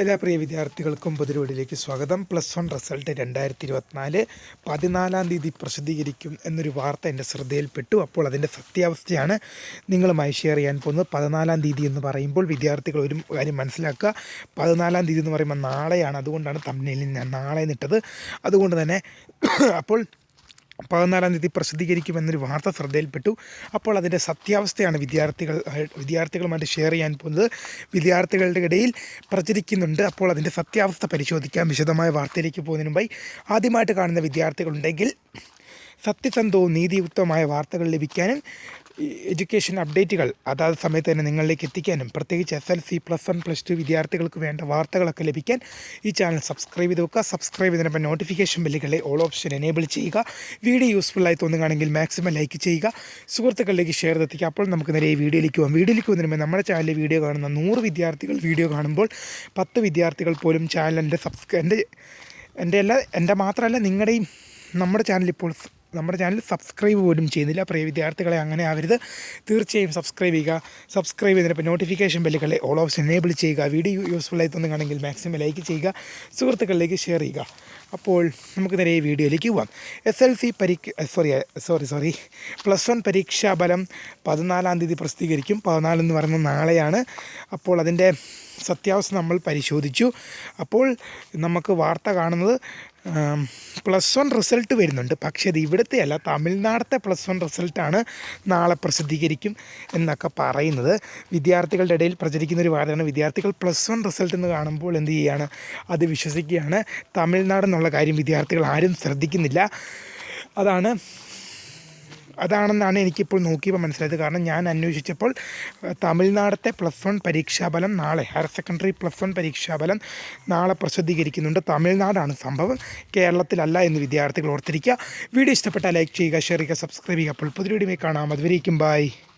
എല്ലാ പ്രിയ വിദ്യാർത്ഥികൾക്കും പുതിരവീടിലേക്ക് സ്വാഗതം. പ്ലസ് വൺ റിസൾട്ട് രണ്ടായിരത്തി ഇരുപത്തിനാല് പതിനാലാം തീയതി പ്രസിദ്ധീകരിക്കും എന്നൊരു വാർത്ത എന്റെ ശ്രദ്ധയിൽപ്പെട്ടു. അപ്പോൾ അതിന്റെ സത്യാവസ്ഥയാണ് നിങ്ങളുമായി ഷെയർ ചെയ്യാൻ പോകുന്നത്. പതിനാലാം തീയതി എന്ന് പറയുമ്പോൾ വിദ്യാർത്ഥികൾ ഒരു കാര്യം മനസ്സിലാക്കുക. പതിനാലാം തീയതി എന്ന് പറയുമ്പോൾ നാളെയാണ്. അതുകൊണ്ടാണ് തമ്മിൽ ഞാൻ നാളെ നിട്ടത് അതുകൊണ്ട് തന്നെ അപ്പോൾ പതിനാലാം തീയതി പ്രസിദ്ധീകരിക്കുമെന്നൊരു വാർത്ത ശ്രദ്ധയിൽപ്പെട്ടു. അപ്പോൾ അതിന്റെ സത്യാവസ്ഥയാണ് വിദ്യാർത്ഥികൾ വിദ്യാർത്ഥികളുമായിട്ട് ഷെയർ ചെയ്യാൻ പോകുന്നത്. വിദ്യാർത്ഥികളുടെ ഇടയിൽ പ്രചരിക്കുന്നുണ്ട്. അപ്പോൾ അതിന്റെ സത്യാവസ്ഥ പരിശോധിക്കാം. വിശദമായ വാർത്തയിലേക്ക് പോകുന്നതിന് മുമ്പായി ആദ്യമായിട്ട് കാണുന്ന വിദ്യാർത്ഥികളുണ്ടെങ്കിൽ സത്യസന്ധവും നീതിയുക്തമായ വാർത്തകൾ ലഭിക്കാനും എഡ്യൂക്കേഷൻ അപ്ഡേറ്റുകൾ അതാത് സമയത്ത് തന്നെ നിങ്ങളിലേക്ക് എത്തിക്കാനും പ്രത്യേകിച്ച് S L C plus one plus two വിദ്യാർത്ഥികൾക്ക് വേണ്ട വാർത്തകളൊക്കെ ലഭിക്കാൻ ഈ ചാനൽ സബ്സ്ക്രൈബ് ചെയ്ത് വെക്കുക. സബ്സ്ക്രൈബ് ചെയ്തതിനൊപ്പം നോട്ടിഫിക്കേഷൻ ബില്ലുകളെ ഓൾ ഓപ്ഷൻ എനേബിൾ ചെയ്യുക. വീഡിയോ യൂസ്ഫുള്ളായി തോന്നുകയാണെങ്കിൽ മാക്സിമം ലൈക്ക് ചെയ്യുക. സുഹൃത്തുക്കളിലേക്ക് ഷെയർ എത്തിക്കുക. അപ്പോൾ നമുക്ക് നേരെ ഈ വീഡിയോയിലേക്ക് പോകാം വീഡിയോയിലേക്ക് വന്നിരുമ്പോൾ നമ്മുടെ ചാനലിൽ വീഡിയോ കാണുന്ന നൂറ് വിദ്യാർത്ഥികൾ വീഡിയോ കാണുമ്പോൾ പത്ത് വിദ്യാർത്ഥികൾ പോലും ചാനലിന്റെ സബ്സ്ക്രൈ എന്റെ എന്റെ അല്ല എന്റെ മാത്രമല്ല നിങ്ങളുടെയും നമ്മുടെ സ് നമ്മുടെ ചാനൽ സബ്സ്ക്രൈബ് പോലും ചെയ്യുന്നില്ല. പ്രിയ വിദ്യാർത്ഥികളെ അങ്ങനെ ആവരുത്. തീർച്ചയായും സബ്സ്ക്രൈബ് ചെയ്യുക. സബ്സ്ക്രൈബ് ചെയ്തിട്ട് നോട്ടിഫിക്കേഷൻ ബെല്ലുകളെ ഓൾ ഓപ്ഷൻ എനേബിൾ ചെയ്യുക. വീഡിയോ യൂസ്ഫുൾ ആയി തോന്നുകയാണെങ്കിൽ മാക്സിമം ലൈക്ക് ചെയ്യുക. സുഹൃത്തുക്കളിലേക്ക് ഷെയർ ചെയ്യുക. അപ്പോൾ നമുക്ക് നേരെ ഈ വീഡിയോയിലേക്ക് പോവാം. എസ് എൽ സി പരീക്ഷ sorry sorry sorry plus one പരീക്ഷാ ഫലം പതിനാലാം തീയതി പ്രസിദ്ധീകരിക്കും. പതിനാലെന്ന് പറയുന്നത് നാളെയാണ്. അപ്പോൾ അതിന്റെ സത്യാവസ്ഥ നമ്മൾ പരിശോധിച്ചു. അപ്പോൾ നമുക്ക് വാർത്ത കാണുന്നത് പ്ലസ് വൺ റിസൾട്ട് വരുന്നുണ്ട്. പക്ഷേ അത് ഇവിടുത്തെ അല്ല തമിഴ്നാടത്തെ പ്ലസ് വൺ റിസൾട്ടാണ് നാളെ പ്രസിദ്ധീകരിക്കും എന്നൊക്കെ പറയുന്നത്. വിദ്യാർത്ഥികളുടെ ഇടയിൽ പ്രചരിക്കുന്ന ഒരു വാർത്തയാണ്. വിദ്യാർത്ഥികൾ പ്ലസ് വൺ റിസൾട്ട് എന്ന് കാണുമ്പോൾ എന്ത് ചെയ്യുകയാണ് അത് വിശ്വസിക്കുകയാണ്. തമിഴ്നാട് എന്നുള്ള കാര്യം വിദ്യാർത്ഥികൾ ആരും ശ്രദ്ധിക്കുന്നില്ല. അതാണ് അതാണെന്നാണ് എനിക്കിപ്പോൾ നോക്കിയപ്പോൾ മനസ്സിലായത്. കാരണം ഞാൻ അന്വേഷിച്ചപ്പോൾ തമിഴ്നാടത്തെ പ്ലസ് വൺ പരീക്ഷാഫലം നാളെ ഹയർ സെക്കൻഡറി പ്ലസ് വൺ പരീക്ഷാഫലം നാളെ പ്രസിദ്ധീകരിക്കുന്നുണ്ട്. തമിഴ്നാടാണ് സംഭവം. കേരളത്തിലല്ല എന്ന് വിദ്യാർത്ഥികൾ ഓർത്തിരിക്കുക. വീഡിയോ ഇഷ്ടപ്പെട്ടാൽ ലൈക്ക് ചെയ്യുക ഷെയർ ചെയ്യുക സബ്സ്ക്രൈബ് ചെയ്യുക. അപ്പോൾ പുതിയ വീഡിയോ കാണാം. അതുവരേക്കും ബൈ.